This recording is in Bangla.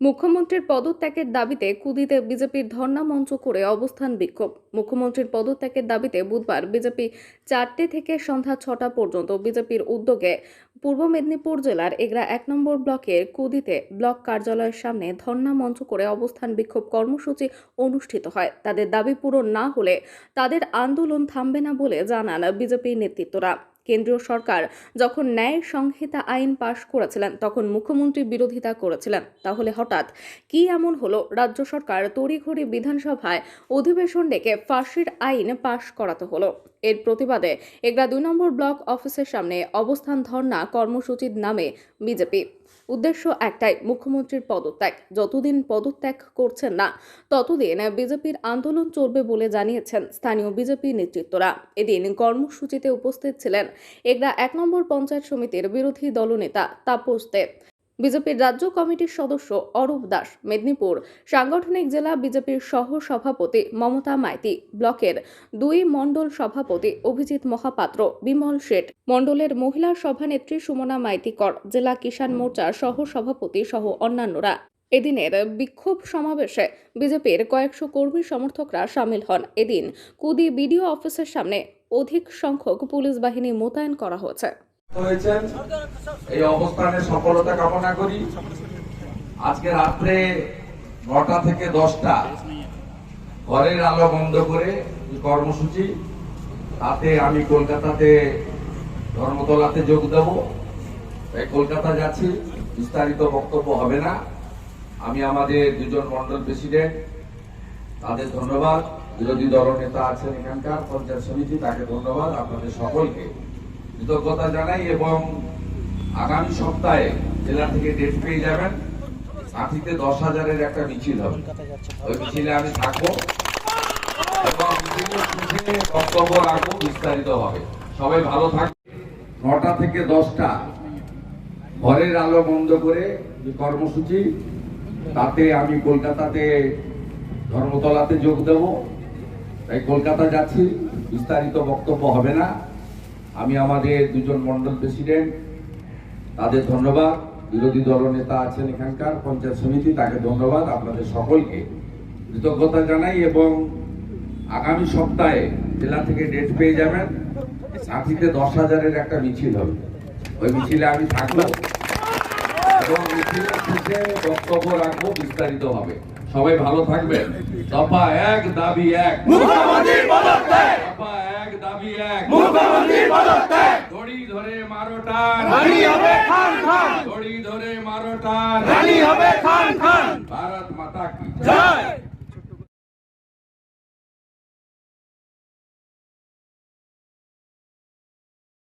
মুখ্যমন্ত্রীর পদত্যাগের দাবিতে কুদিতে বিজেপির ধর্ণা মঞ্চ করে অবস্থান বিক্ষোভ। মুখ্যমন্ত্রীর পদত্যাগের দাবিতে বুধবার বিজেপি চারটে থেকে সন্ধ্যা ছটা পর্যন্ত বিজেপির উদ্যোগে পূর্ব মেদিনীপুর জেলার এগরা এক নম্বর ব্লকের কুদিতে ব্লক কার্যালয়ের সামনে ধর্ণা মঞ্চ করে অবস্থান বিক্ষোভ কর্মসূচি অনুষ্ঠিত হয়। তাদের দাবি পূরণ না হলে তাদের আন্দোলন থামবে না বলে জানান বিজেপির নেতৃত্বরা। কেন্দ্রীয় সরকার যখন ন্যায় সংহিতা আইন পাশ করেছিলেন, তখন মুখ্যমন্ত্রী বিরোধিতা করেছিলেন। তাহলে হঠাৎ কি এমন হলো? রাজ্য সরকার তড়িঘড়ি বিধানসভায় অধিবেশন ডেকে ফাঁসির আইন পাশ করাতে হলো। এর প্রতিবাদে এগরা দুই নম্বর ব্লক অফিসের সামনে অবস্থান ধর্ণা কর্মসূচির নামে বিজেপি। উদ্দেশ্য একটাই, মুখ্যমন্ত্রীর পদত্যাগ। যতদিন পদত্যাগ করছেন না, ততদিন বিজেপির আন্দোলন চলবে বলে জানিয়েছেন স্থানীয় বিজেপি নেতৃত্বরা। এদিন কর্মসূচিতে উপস্থিত ছিলেন এগরা এক নম্বর পঞ্চায়েত সমিতির বিরোধী দলনেতা তাপস দেব বিজেপির রাজ্য কমিটির সদস্য অরূপ দাস, মেদিনীপুর। সাংগঠনিক জেলা বিজেপির সহ সভাপতি মমতা মাইতি, ব্লকের দুই মণ্ডল সভাপতি অভিজিৎ মহাপাত্র, বিমল শেঠ। মণ্ডলের মহিলা সভানেত্রী সুমনা মাইতিকর জেলা কিষাণ মোর্চার সহ সভাপতি সহ অন্যান্যরা। এদিনের বিক্ষোভ সমাবেশে বিজেপির কয়েকশো কর্মী সমর্থকরা সামিল হন। এদিন কুদি বিডিও অফিসের সামনে অধিক সংখ্যক পুলিশ বাহিনী মোতায়েন করা হয়েছে। হয়েছেন। এই অবস্থানের সফলতা কামনা করি। আজকে রাত্রে নটা থেকে দশটা ঘরের আলো বন্ধ করে কর্মসূচি তাতে আমি কলকাতাতে ধর্মতলাতে যোগ দেব। তাই কলকাতা যাচ্ছি, বিস্তারিত বক্তব্য হবে না। আমি আমাদের দুজন মন্ডল প্রেসিডেন্ট, তাদের ধন্যবাদ। বিরোধী দল নেতা আছেন এখানকার পঞ্চায়েত সমিতি, তাকে ধন্যবাদ। আপনাদের সকলকে কৃতজ্ঞতা জানাই এবং আগামী সপ্তাহে জেলা থেকে ডেট পেয়ে যাবেন। সাথীতে দশ হাজারের একটা মিছিল হবে। ওই মিছিলে আমি থাকব বিস্তারিত হবে। সবাই ভালো নটা থেকে দশটা। ঘরের আলো বন্ধ করে যে কর্মসূচি, তাতে আমি কলকাতাতে ধর্মতলাতে যোগ দেব। তাই কলকাতা যাচ্ছি, বিস্তারিত বক্তব্য হবে না। আমি আমাদের দুজন মন্ডল প্রেসিডেন্ট তাদের ধন্যবাদ। বিরোধী দল নেতা আছেন এখানকার পঞ্চায়েত সমিতি তাকে ধন্যবাদ। আপনাদের সকলকে কৃতজ্ঞতা জানাই এবং আগামী সপ্তাহে জেলা থেকে ডেট পেয়ে যাবেন। সাথীতে দশ হাজারের একটা মিছিল হবে। ওই মিছিলে আমি থাকব এবং মিছিলের শেষে বক্তব্য রাখব বিস্তারিত হবে সবাই ভালো থাকবেন। দফা এক দাবি এক। দফা এক দাবি এক। মুখ্যমন্ত্রী পদত্যাগ। ধড়ি ধরে মারো টান। রানী হবে খান খান। ধড়ি ধরে মারো টান। রানী হবে খান খান। ভারত মাতা কি জয়।